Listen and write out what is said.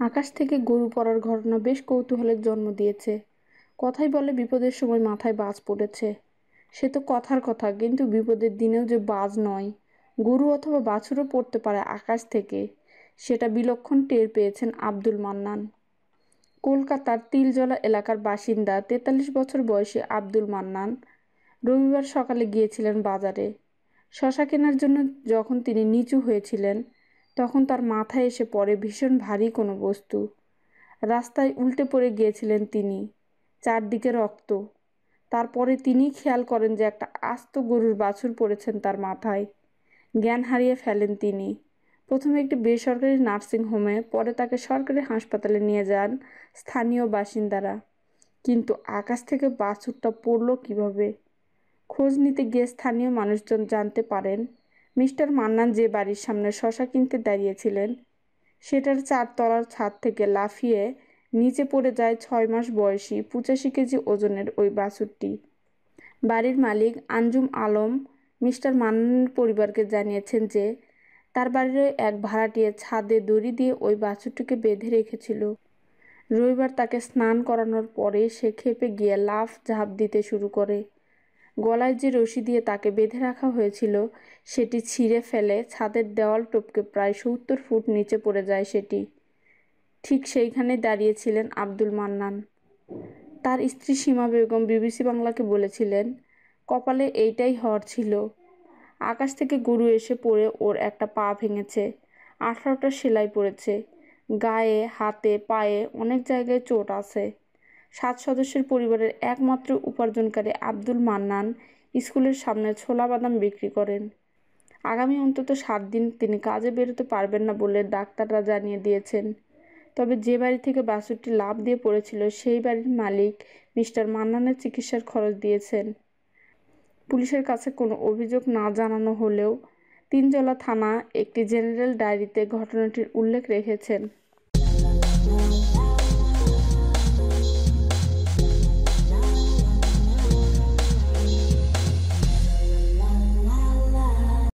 আকাশ থেকে গরু পড়ার ঘটনা বেশ কৌতূহলের জন্ম দিয়েছে। কথাই বলে বিপদের সময় মাথায় বাজ পড়েছে। সে তো কথার কথা, কিন্তু বিপদের দিনেও যে বাজ নয়। গরু অথবা বাছুরও পড়তে পারে আকাশ থেকে। সেটা বিলক্ষণ টের পেয়েছেন আব্দুল মান্নান। কলকাতার তিলজলা এলাকার বাসিন্দা, তেতাল্লিশ বছর বয়সী আব্দুল মান্নান রবিবার সকালে গিয়েছিলেন বাজারে। শশা কেনার জন্য যখন তিনি নিচু হয়েছিলেন তখন তার মাথায় এসে পড়ে ভীষণ ভারী কোনো বস্তু। রাস্তায় উল্টে পড়ে গিয়েছিলেন তিনি, চারদিকে রক্ত। তারপরে তিনি খেয়াল করেন যে একটা আস্ত গরুর বাছুর পড়েছেন তার মাথায়। জ্ঞান হারিয়ে ফেলেন তিনি। প্রথমে একটি বেসরকারি নার্সিং হোমে, পরে তাকে সরকারি হাসপাতালে নিয়ে যান স্থানীয় বাসিন্দারা। কিন্তু আকাশ থেকে বাছুরটা পড়ল কীভাবে? খোঁজ নিতে গিয়ে স্থানীয় মানুষজন জানতে পারেন মিস্টার মান্নান যে বাড়ির সামনে শশা কিনতে দাঁড়িয়েছিলেন, সেটার চারতলার ছাদ থেকে লাফিয়ে নিচে পড়ে যায় ছয় মাস বয়সী পঁচাশি কেজি ওজনের ওই বাছুরটি। বাড়ির মালিক আঞ্জুম আলম মিস্টার মান্নানের পরিবারকে জানিয়েছেন যে, তার বাড়ির এক ভাড়াটিয়ে ছাদে দড়ি দিয়ে ওই বাছুরটিকে বেঁধে রেখেছিল। রবিবার তাকে স্নান করানোর পরে সে খেপে গিয়ে লাফ ঝাঁপ দিতে শুরু করে। গলায় যে রশি দিয়ে তাকে বেঁধে রাখা হয়েছিল, সেটি ছিঁড়ে ফেলে ছাদের দেওয়াল টপকে প্রায় সত্তর ফুট নিচে পড়ে যায় সেটি। ঠিক সেইখানে দাঁড়িয়েছিলেন আব্দুল মান্নান। তার স্ত্রী সীমা বেগম বিবিসি বাংলাকে বলেছিলেন, কপালে এইটাই হর ছিল। আকাশ থেকে গরু এসে পড়ে ওর একটা পা ভেঙেছে, আঠারোটা সেলাই পড়েছে, গায়ে, হাতে, পায়ে অনেক জায়গায় চোট আছে। সাত সদস্যের পরিবারের একমাত্র উপার্জনকারী আব্দুল মান্নান স্কুলের সামনে ছোলা বাদাম বিক্রি করেন। আগামী অন্তত সাত দিন তিনি কাজে বেরোতে পারবেন না বলে ডাক্তাররা জানিয়ে দিয়েছেন। তবে যে বাড়ি থেকে বাছুরটি লাভ দিয়ে পড়েছিল, সেই বাড়ির মালিক মিস্টার মান্নানের চিকিৎসার খরচ দিয়েছেন। পুলিশের কাছে কোনো অভিযোগ না জানানো হলেও তিনজলা থানা একটি জেনারেল ডায়েরিতে ঘটনাটির উল্লেখ রেখেছেন।